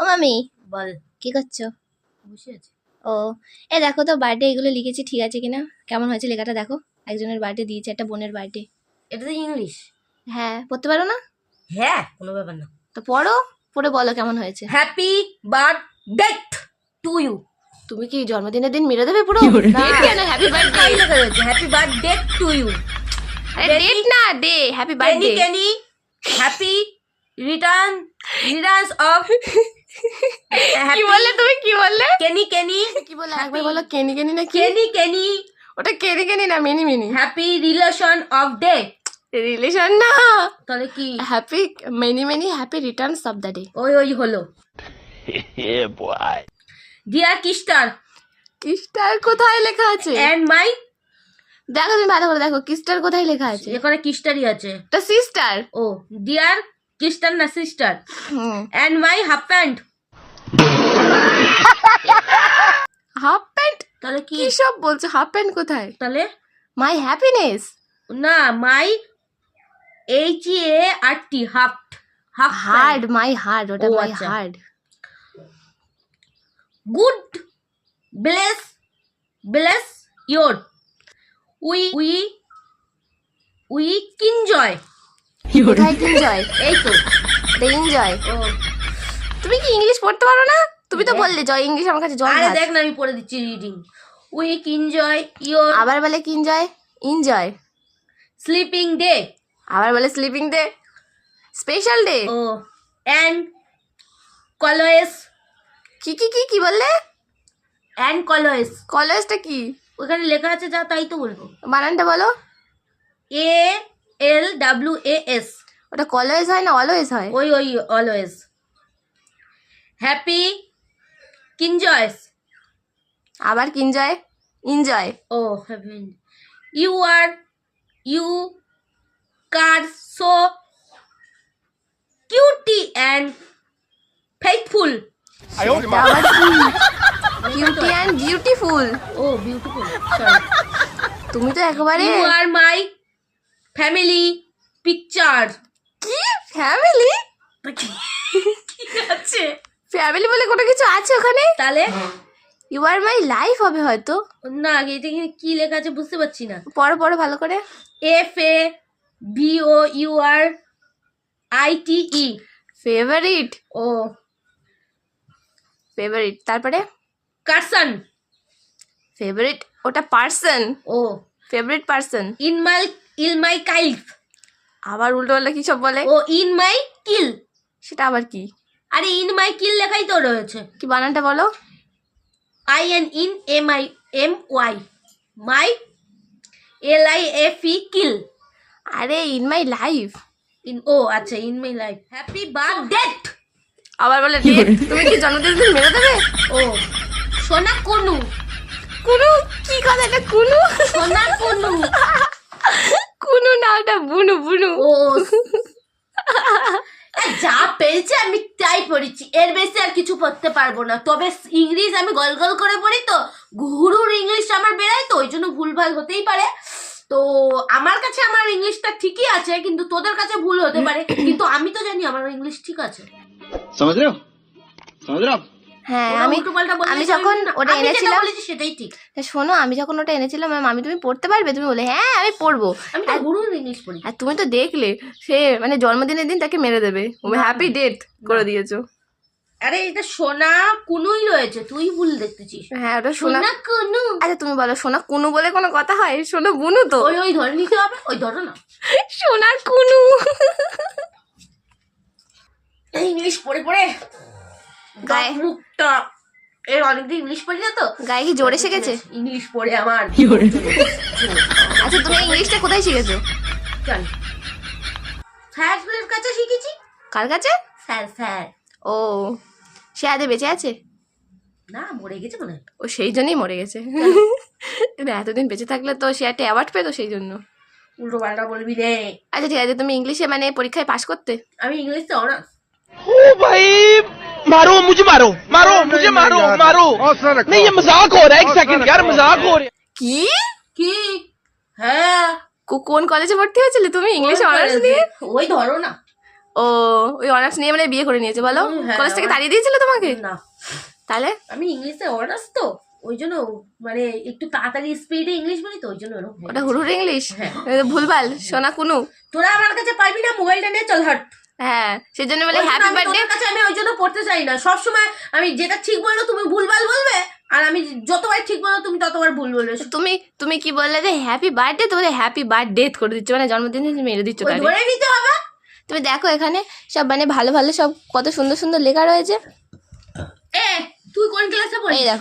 ও মামি বল কি করছ? বসে আছে। ও এ দেখো তো বার্থডে এগুলো লিখেছি ঠিক আছে কিনা? কেমন হয়েছে লেখাটা দেখো। একজনের বার্থডে দিয়েছে একটা বোনের বার্থডে এটা তো ইংলিশ। হ্যাঁ পড়তে পারো না? হ্যাঁ কোনো ব্যাপার না। তো পড়ো পড়ে বলো কেমন হয়েছে। হ্যাপি বার্থডে টু ইউ তুমি কি জন্মদিনের দিন মেরে দেবে পুরো? কেন happy birthday happy to you আরে ডেট না ডে হ্যাপি বার্থডে কেনি হ্যাপি রিটার্ন রিটার্নস অফ কি বললে তুমি? কি বললে? কেনি কেনি। কি বললে একবার বলো কেনি কেনি না কেনি কেনি। ওটা কেনি কেনি না many many. Happy relation of day relation না। তাহলে কি? Happy many many happy returns of the day ওই ওই হলো. ডিয়ার কিস্টার কিস্টার কোথায় লেখা আছে? এন্ড মাই দেখো তুমি ভালো করে দেখো কিস্টার কোথায় লেখা আছে? এখানে কিস্টারই আছে। এটা সিস্টার ও ডিয়ার কিস্টার না sister and my half pant half pant তাহলে কি? কি সব বলছো? হাফ প্যান্ট কোথায়? তাহলে? মাই হ্যাপিনেস না my H A R T half half hard my hard ওটা ও, মাই আচ্ছা। Hard good bless bless your we we we কিনজয় কোথায় এনজয় এই তো এনজয় ও। তুমি কি ইংলিশ পড়তে পারো না? তুমি তো বললে জয় ইংলিশ আমার কাছে জয় আরে দেখ না আমি পড়ে দিচ্ছি রিডিং উই কিনজয় ইয়োর আবার বলে কি এনজয় এনজয় স্লিপিং ডে আবার বলে স্লিপিং ডে স্পেশাল ডে ও। অ্যান্ড কলয়েস কি কি কি কি বললে? অ্যান্ড কলয়েস কলেজটা কি? ওখানে লেখা আছে যা তাই তো বলব। বানানটা বলো। এ ডাব্লিউ এ এস ওটা কলেজ হয় না অলওয়েজ হয়? ওই ওই অলওয়েজ হ্যাপি কিনজয়েস আবার কি এনজয় এনজয় ও happy you are you car so cutie and faithful আবার কিউটি অ্যান্ড বিউটিফুল ও বিউটিফুল তুমি তো একেবারে you are my family picture কি? ফ্যামিলি আছে? ফ্যামিলি বলে কোনো কিছু আছে ওখানে? তাহলে? ইউ আর মাই লাইফ হবে হয়তো। না এটা এখানে কি লেখা আছে বুঝতে পারছি না। পড়ো পড়ো ভালো করে। F A B O U R I T E favourite O. Favourite তারপরে? কারসন ফেভারিট ওটা পার্সন ও। ফেভারিট পার্সন ইন মাই ইল মাই কাইলফ আবার উল্টো পাল্টা কি সব বলে? ও ইন মাই কিল সেটা আবার কি? আরে ইন মাই কিল লেখাই তো রয়েছে। কি বানানটা বলো? I N in M I M Y my L I F E কিল আরে ইন মাই লাইফ ইন ও আচ্ছা in my life happy birthday আবার বলে। তুমি কি জন্মদিন দিন মেরে দেবে? ও সোনা কোনু। কুনু? কি কথা এটা? কুনু? সোনা কোনু। ওটা বুনু বুনু। ও যা পেয়েছে আমি তাই পড়েছি। এর বেশি আর কিছু পড়তে পারব না। তবে ইংলিশ আমি গল গল করে পড়ি তো। ঘুরুর ইংলিশ আমার বেড়ায় তো ওই জন্য ভুলভাল হতেই পারে। তো আমার কাছে আমার ইংলিশটা ঠিকই আছে কিন্তু তোদের কাছে ভুল হতে পারে। কিন্তু আমি তো জানি আমার ইংলিশ ঠিক আছে। হ্যাঁ আমি আমি যখন ওটা এনেছিলাম সেটাই ঠিক। শোনো আমি যখন ওটা এনেছিলাম ম্যাম আমি তুমি পড়তে পারবে? তুমি বলে হ্যাঁ আমি পড়ব। আমি তো গুরুর ইংলিশ পড়ি। আর তুমি তো দেখলে সে মানে জন্মদিনের দিন তাকে মেরে দেবে। ও হ্যাপি ডেথ করে দিয়েছ। আরে এটা সোনা কুনুই রয়েছে তুই ভুল দেখতেছিস। হ্যাঁ ওটা সোনা কুনু। আচ্ছা তুমি বলো সোনা কুনু বলে কোনো কথা হয়? সোনা বুনু তো? ওই ওই ধরে নিতে হবে ওই ধরো না। সোনার কুনু। ইংলিশ পড়ে পড়ে। গায়ে মুখটা। এর অনেকদিন ইংলিশ পড়ি না তো? গায়ে কি জোরে শিখেছে? ইংলিশ পড়ে আমার। আচ্ছা তুমি ইংলিশটা কোথায় শিখেছো? জানি স্যারের কাছে শিখেছি। কার কাছে? Sir sir. ও সে আদে বেঁচে আছে? না মরে গেছে মনে ও সেই জন্যই মরে গেছে। এতদিন বেঁচে থাকলে তো সে একটা অ্যাওয়ার্ড পেতো সেই জন্য। উল্টো পাল্টা বলবি রে। আচ্ছা ঠিক আছে তুমি ইংলিশে মানে পরীক্ষায় পাশ করতে? আমি ইংলিশে অনার্স ও ভাই! मारो मुझे मारो मारो मुझे मारो मारो नहीं ये मजाक हो रहा है एक सेकंड यार मजाक हो रहा है কি কি হ্যাঁ কো- কোন কলেজে ভর্তি হয়েছিলে তুমি ইংলিশে ওই অনার্স কলেজে। নিয়ে ওই ধরো না ও ওই অনার্স নিয়ে মানে বিয়ে করে নিয়েছে বলো হুম, হ্যাঁ, কলেজ থেকে আমার- তাড়িয়ে দিয়েছিল তোমাকে না তাহলে আমি ইংলিশে অনার্স তো ওই জন্য মানে একটু তাড়াতাড়ি স্পিডে ইংলিশ বলি তো ওই জন্য ওরকম হয়ে ওটা গেছে। হুড়ুর ইংলিশ হ্যাঁ। ভুলভাল সোনা কুনু তোরা আমার কাছে পারবি না মোবাইলটা নিয়ে চল হাট হ্যাঁ সেই জন্য বলে হ্যাপি বার্থডে কাছে আমি ওই জন্য পড়তে চাই না। সবসময় আমি যেটা ঠিক বলল তুমি ভুলভাল বলবে আর আমি যতবার ঠিক বলব তুমি ততবার ভুল বলবে। তুমি তুমি কি বললে যে হ্যাপি বার্থডে তোমাদের হ্যাপি বার্থডে করে দিচ্ছ মানে জন্মদিন তুমি মেরে দিচ্ছ ধরে নিতে হবে। তুমি দেখো এখানে সব মানে ভালো ভালো সব কত সুন্দর সুন্দর লেখা রয়েছে। এ তুই কোন ক্লাসে এই দেখো।